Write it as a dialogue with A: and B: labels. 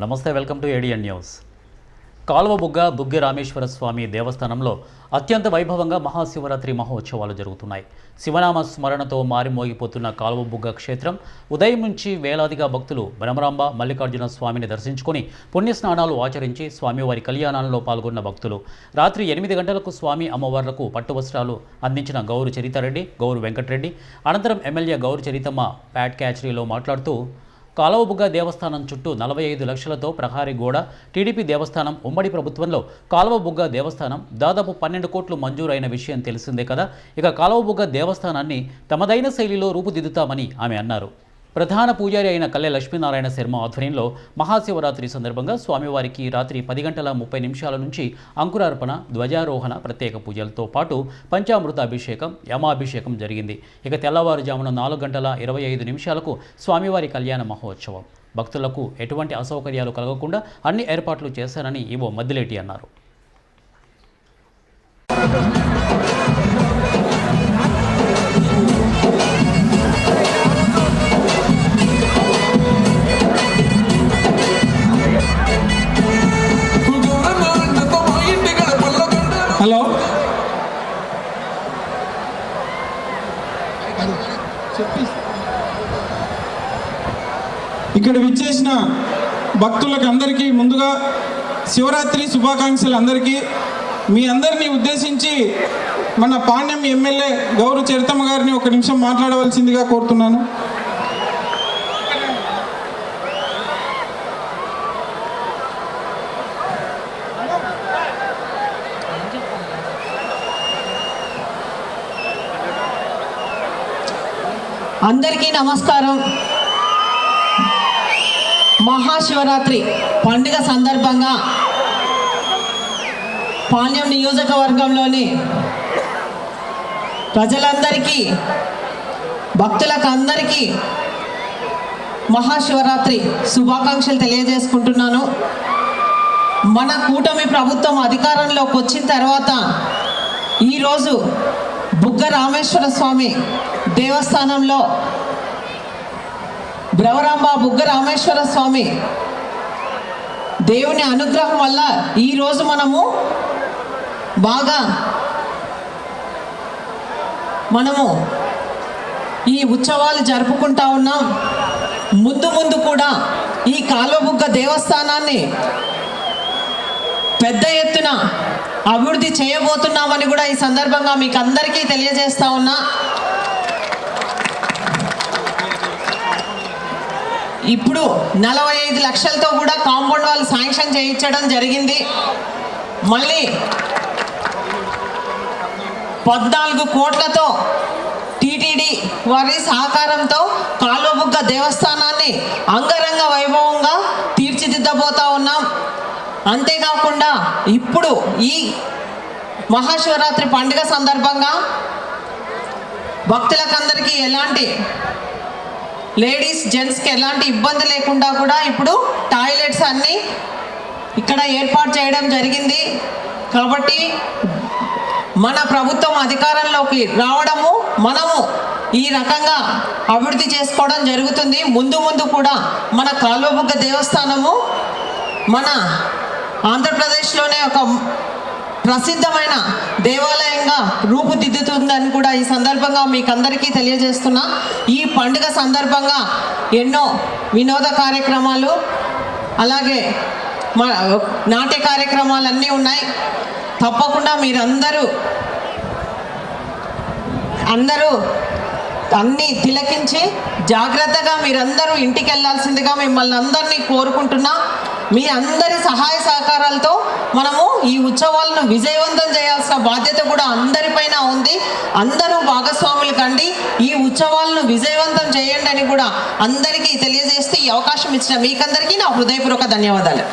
A: నమస్తే welcome to ఏడియన్ news కాలువ బుగ్గ రామేశ్వర స్వామి దేవస్థానంలో అత్యంత వైభవంగా మహాశివరాత్రి మహోత్సవాలు జరుగుతున్నాయి. శివనామ స్మరణతో మారిమోగిపోతున్న కాలువ బుగ్గ క్షేత్రం ఉదయం నుంచి వేలాదిగా భక్తులు బ్రహ్మరాంబ మల్లికార్జున స్వామిని దర్శించుకుని పుణ్యస్నానాలు ఆచరించి స్వామివారి కళ్యాణాలలో పాల్గొన్న భక్తులు. రాత్రి ఎనిమిది గంటలకు స్వామి అమ్మవార్లకు పట్టు వస్త్రాలు అందించిన గౌరు చరితారెడ్డి గౌరు వెంకటరెడ్డి అనంతరం ఎమ్మెల్యే గౌరు చరితమ్మ ప్యాట్ క్యాచరీలో మాట్లాడుతూ కాలువబుగ్గ దేవస్థానం చుట్టూ నలభై ఐదు లక్షలతో ప్రహారీ గోడ టీడీపీ దేవస్థానం ఉమ్మడి ప్రభుత్వంలో కాలువబుగ్గ దేవస్థానం దాదాపు పన్నెండు కోట్లు మంజూరైన విషయం తెలిసిందే కదా. ఇక కాలువబుగ్గ దేవస్థానాన్ని తమదైన శైలిలో రూపుదిద్దుతామని ఆమె అన్నారు. ప్రధాన పూజారి అయిన కల్లె లక్ష్మీనారాయణ శర్మ ఆధ్వర్యంలో మహాశివరాత్రి సందర్భంగా స్వామివారికి రాత్రి పది గంటల ముప్పై నిమిషాల నుంచి అంకురార్పణ ధ్వజారోహణ ప్రత్యేక పూజలతో పాటు పంచామృత అభిషేకం యమాభిషేకం జరిగింది. ఇక తెల్లవారుజామున నాలుగు గంటల ఇరవై ఐదు నిమిషాలకు స్వామివారి కళ్యాణ మహోత్సవం. భక్తులకు ఎటువంటి అసౌకర్యాలు కలగకుండా అన్ని ఏర్పాట్లు చేశారని ఈవో మద్దిలేటి అన్నారు.
B: ఇక్కడ విచ్చేసిన భక్తులకు అందరికీ ముందుగా శివరాత్రి శుభాకాంక్షలు అందరికీ మీ అందరినీ ఉద్దేశించి మన పాండ్యం ఎమ్మెల్యే గౌరవ చరితమ్మ గారిని ఒక నిమిషం మాట్లాడవలసిందిగా కోరుతున్నాను.
C: అందరికీ నమస్కారం. మహాశివరాత్రి పండుగ సందర్భంగా పాణ్యం నియోజకవర్గంలోని ప్రజలందరికీ భక్తులకు అందరికీ మహాశివరాత్రి శుభాకాంక్షలు తెలియజేసుకుంటున్నాను. మన కూటమి ప్రభుత్వం అధికారంలోకి వచ్చిన తర్వాత ఈరోజు బుగ్గ రామేశ్వర స్వామి దేవస్థానంలో బ్రవరాంబ బుగ్గ రామేశ్వర స్వామి. దేవుని అనుగ్రహం వల్ల ఈరోజు మనము బాగా మనము ఈ ఉత్సవాలు జరుపుకుంటా ఉన్నాం. ముందు ముందు కూడా ఈ కాలువబుగ్గ దేవస్థానాన్ని పెద్ద ఎత్తున అభివృద్ధి చేయబోతున్నామని కూడా ఈ సందర్భంగా మీకు అందరికీ తెలియజేస్తా ఉన్నా. ఇప్పుడు నలభై ఐదు లక్షలతో కూడా కాంపౌండ్ వాళ్ళు శాంక్షన్ చేయించడం జరిగింది. మళ్ళీ పద్నాలుగు కోట్లతో టీటీడీ వారి సహకారంతో కాలువబుగ్గ దేవస్థానాన్ని అంగరంగ వైభవంగా తీర్చిదిద్దబోతా ఉన్నాం. అంతేకాకుండా ఇప్పుడు ఈ మహాశివరాత్రి పండుగ సందర్భంగా భక్తులకందరికీ ఎలాంటి లేడీస్ జెంట్స్కి ఎలాంటి ఇబ్బంది లేకుండా కూడా ఇప్పుడు టాయిలెట్స్ అన్నీ ఇక్కడ ఏర్పాటు చేయడం జరిగింది. కాబట్టి మన ప్రభుత్వం అధికారంలోకి రావడము మనము ఈ రకంగా అభివృద్ధి చేసుకోవడం జరుగుతుంది. ముందు ముందు కూడా మన కాలువబుగ్గ దేవస్థానము మన ఆంధ్రప్రదేశ్లోనే ఒక ప్రసిద్ధమైన దేవాలయంగా రూపు కూడా ఈ సందర్భంగా మీకు అందరికీ తెలియజేస్తున్నా. ఈ పండుగ సందర్భంగా ఎన్నో వినోద కార్యక్రమాలు అలాగే మా నాట్య కార్యక్రమాలు అన్నీ ఉన్నాయి. తప్పకుండా మీరందరూ అందరూ అన్నీ తిలకించి జాగ్రత్తగా మీరందరూ ఇంటికి వెళ్ళాల్సిందిగా మిమ్మల్ని అందరినీ కోరుకుంటున్నా. మీ అందరి సహాయ సహకారాలతో మనము ఈ ఉత్సవాలను విజయవంతం చేయాల్సిన బాధ్యత కూడా అందరిపైన ఉంది. అందరూ భాగస్వాములు కండి. ఈ ఉత్సవాలను విజయవంతం చేయండి అని కూడా అందరికీ తెలియజేస్తూ ఈ అవకాశం ఇచ్చిన మీకందరికీ నా హృదయపూర్వక ధన్యవాదాలు.